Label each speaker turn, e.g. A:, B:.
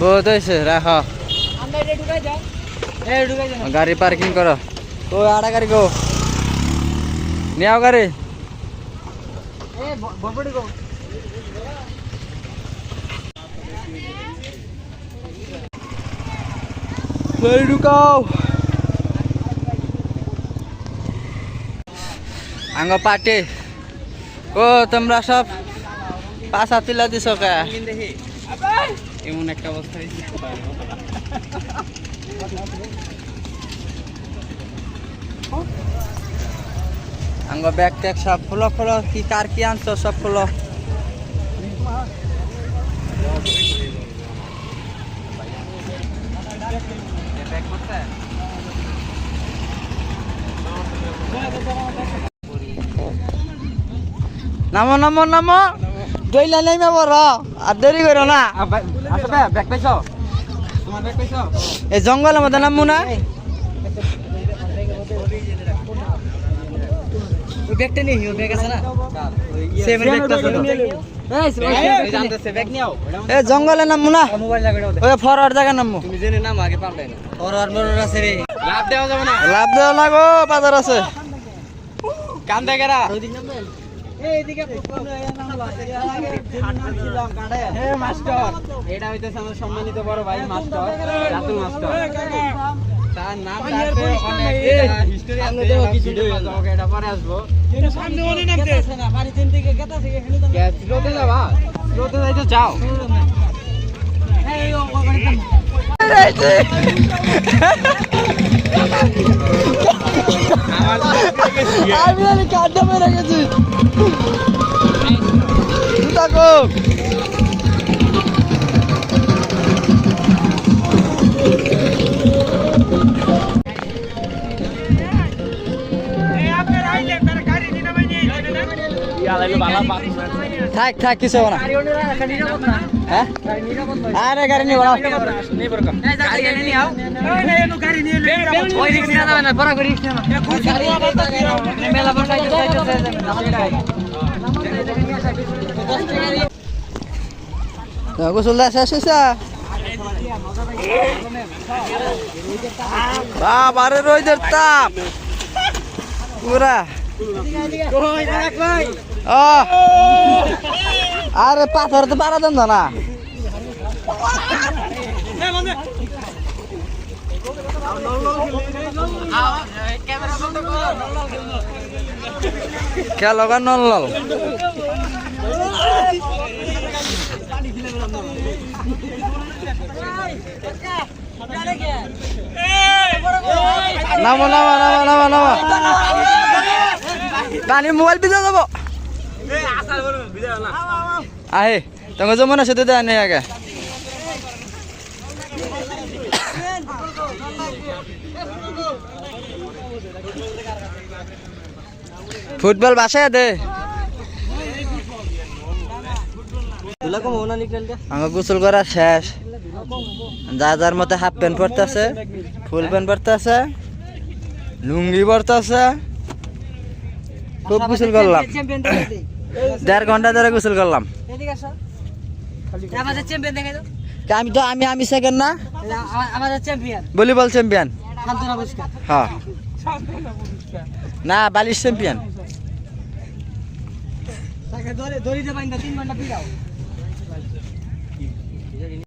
A: বহুত হয়েছে রাখো। গাড়ি পার্কিং করো। তো আড়া গাড়ি গো। নিয়াও গাড়ি। গাড়ি ঢুকাও। আঙ্গ পার্টি। ও তোমরা সব পাশা তুলা দিছ কে?
B: এমন একটা অবস্থা হয়েছে।
A: আঙ্গ ব্যাগ ট্যাগ সব ফুলো ফুলো কি কার কি আনছো, সব ফুলো নামো নামো নামো। দইলা নেই মে বড় আর দেরি করো না। এই জঙ্গলের মধ্যে নামবো না।
C: ব্যাগটা নেই ওই ব্যাগ আছে না?
A: সেম ব্যাগটা ছিল এ জঙ্গলে নামবো না। ওই ফরওয়ার্ড জায়গা নামবো
B: তুমি জেনে নাম আগে পারবে না
C: আছে রে
B: লাভ দেওয়া যাবে না।
A: লাভ দেওয়া বাজার আছে।
B: কান দেখেরা এটা হইতেছে আমার সম্মানিত বড় ভাই মাস্টার রাতুল মাস্টার। তার নাম হিস্টোরি এটা পরে আসব। স্লোতে যাবা। স্লোতে যাইতে চাও?
A: আমি আমি কাঁদতে মেরে গেছি। থাকো। থাক থাক কিছু না। আরে গাড়ি নিয়ে বড়। গোসল শেষ হয়েছে? বাবারে রোদের তাপ। পুরা। ও আরে পাথর তো পারা দেন না। কে লগা নল নামো নামো নামো নামো নামো। পানি মোবাইল পিজা যাব। তোমার যেমন আছে তো দেয় নেই আগে। ফুটবল বাসায় দে। আমার গোসল করা শেষ। যা যার মতো হাফ প্যান্ট পরতেছে ফুল প্যান্ট পরতেছে, লুঙ্গি পরতেছে। খুব গোসল করলাম। দেড় ঘণ্টা ধরে গোসল করলাম। আমি তো আমি আমি সেকেন্ড না? ভলিবল চ্যাম্পিয়ন হ্যাঁ। না বালিশ চ্যাম্পিয়ন